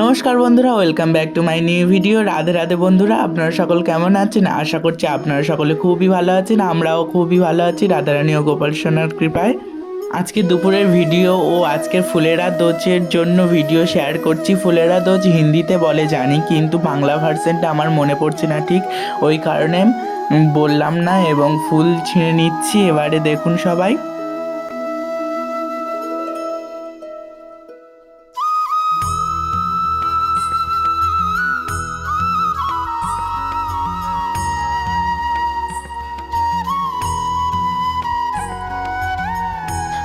নমস্কার বন্ধুরা welcome back to my new video Radhe Radhe বন্ধুরা, আপনারা সকল কেমন আছেন? আশা করছি আপনারা সকলে খুবই ভালো আছেন, আমরাও খুবই ভালো আছি। রাধারানী ও গোপাল সোনার কৃপায়। আজকে দুপুরের ভিডিও ও আজকের ফুলেরা দোচের জন্য ভিডিও শেয়ার করছি। ফুলেরা দোচ হিন্দিতে বলে জানি, কিন্তু বাংলা ভার্সনটা আমার মনে পড়ছে না ঠিক। ওই কারণে বললাম না, এবং ফুল ছিঁড়ে নিচ্ছি। এবারে দেখুন সবাই।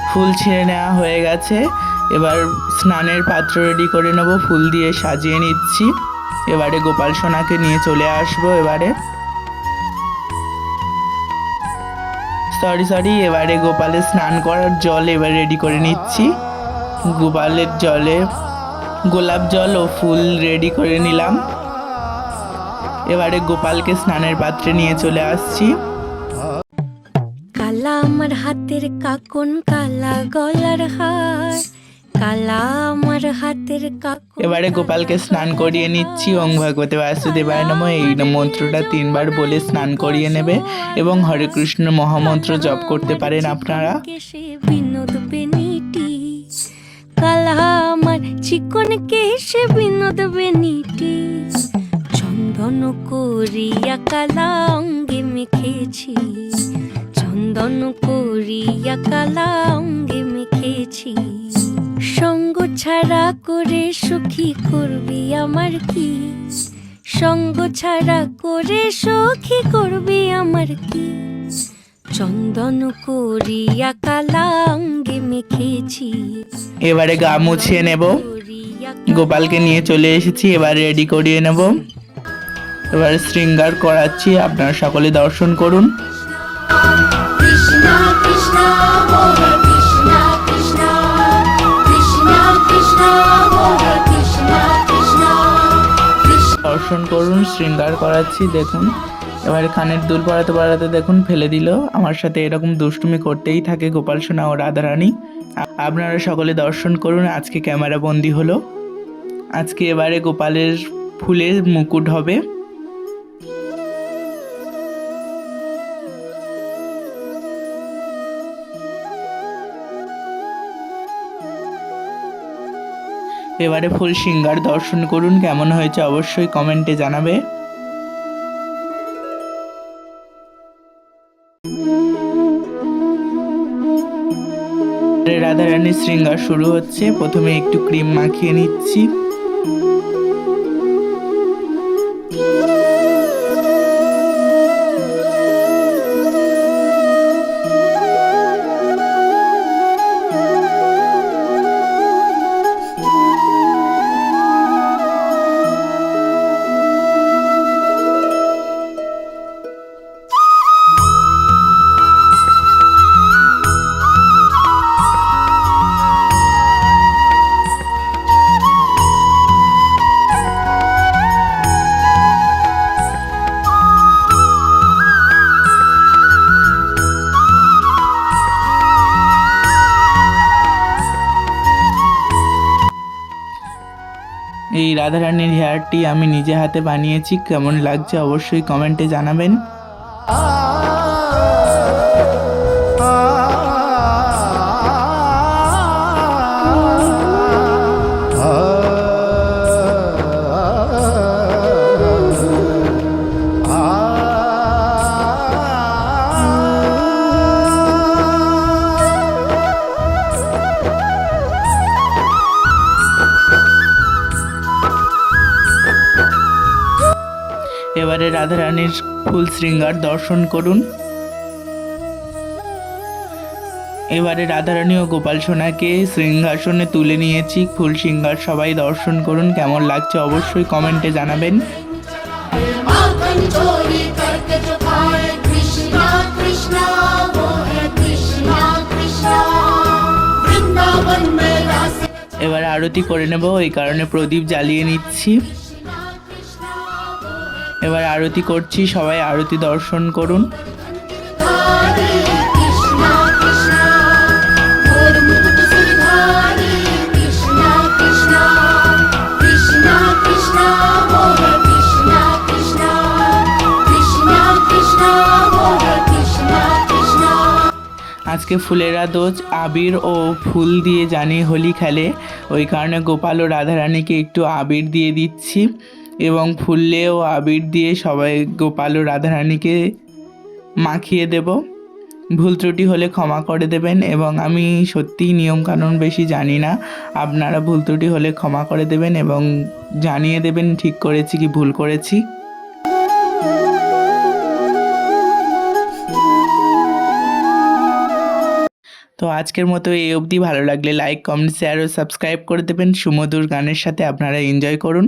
ফুল ছিঁড়ে নেওয়া হয়ে গেছে। এবার স্নানের পাত্র রেডি করে নেব, ফুল দিয়ে সাজিয়ে নিচ্ছি। এবারে গোপাল সোনাকে নিয়ে চলে আসব এবারে। সরি সরি এবারে গোপালের স্নান করার জল এবার রেডি করে নিচ্ছি। গোপালের জলে গোলাপ জল ও ফুল রেডি করে নিলাম। এবারে গোপালকে স্নানের পাত্রে নিয়ে চলে আসছি। আমার হাতের কাকুন কালা গলার হার কালা আমার হাতের কাকন এবারে গোপালকে স্নান করিয়ে নিচ্ছি ওং ভগবতে বাসুদেবায় নম। এই মন্ত্রটা তিনবার বলে স্নান করিয়ে নেবে এবং হরে কৃষ্ণ মহামন্ত্র জপ করতে পারেন আপনারা। কেশে বিনোদ বেনিটি কালা আমার চিকন কেশে বিনোদ বেনিটি চন্দন করিয়া কালা অঙ্গে মেখেছি চন্দন করিয়া কালা অঙ্গে মেখেছি। সঙ্গ ছাড়া করে সুখী করবি আমার কি? সঙ্গ ছাড়া করে সখী করবি আমার কি? চন্দন করিয়া কালা অঙ্গে মেখেছি। এবারে গা মুছিয়ে নেব। গোপালকে নিয়ে চলে এসেছি এবার রেডি করিয়ে নেব। এবার শৃঙ্গার করাচ্ছি আপনারা সকলে দর্শন করুন। দর্শন করুন শৃঙ্গার করাচ্ছি দেখুন। এবারে কানের দুল পড়াতে পড়াতে দেখুন ফেলে দিল। আমার সাথে এরকম দুষ্টুমি করতেই থাকে গোপাল সোনা ও রাধারানী। আপনারা সকলে দর্শন করুন আজকে ক্যামেরা বন্দি হলো। আজকে এবারে গোপালের ফুলের মুকুট হবে। এবারে ফুল সিঙ্গার দর্শন করুন, কেমন হয়েছে অবশ্যই কমেন্টে জানাবে। রাধারানীর শৃঙ্গার শুরু হচ্ছে, প্রথমে একটু ক্রিম মাখিয়ে নিচ্ছি। এই রাধারানীর হেয়ারটি আমি নিজে হাতে বানিয়েছি কেমন লাগছে অবশ্যই কমেন্টে জানাবেন এবারে রাধারানীর ফুল শৃঙ্গার দর্শন করুন। এবারে রাধারানী ও গোপাল সোনাকে সিংহাসনে তুলে নিয়েছি। ফুল সিংহার সবাই দর্শন করুন কেমন লাগছে অবশ্যই কমেন্টে জানাবেন। এবার আরতি করে নেব এই কারণে প্রদীপ জ্বালিয়ে নিচ্ছি। এবার আরতি করছি সবাই আরতি দর্শন করুন। আজকে ফুলেরা দোজ আবির ও ফুল দিয়ে জানি হোলি খেলে। ওই কারণে গোপাল ও রাধারানীকে একটু আবির দিয়ে দিচ্ছি। এবং ফুললে ও আবির দিয়ে সবাই গোপাল ও রাধারানীকে মাখিয়ে দেব। ভুল ত্রুটি হলে ক্ষমা করে দেবেন এবং আমি সত্যিই নিয়মকানুন বেশি জানি না। আপনারা ভুল ত্রুটি হলে ক্ষমা করে দেবেন এবং জানিয়ে দেবেন ঠিক করেছি কি ভুল করেছি। তো আজকের মতো এই অবধি। ভালো লাগলে লাইক কমেন্ট শেয়ার ও সাবস্ক্রাইব করে দেবেন। সুমধুর গানের সাথে আপনারা এনজয় করুন।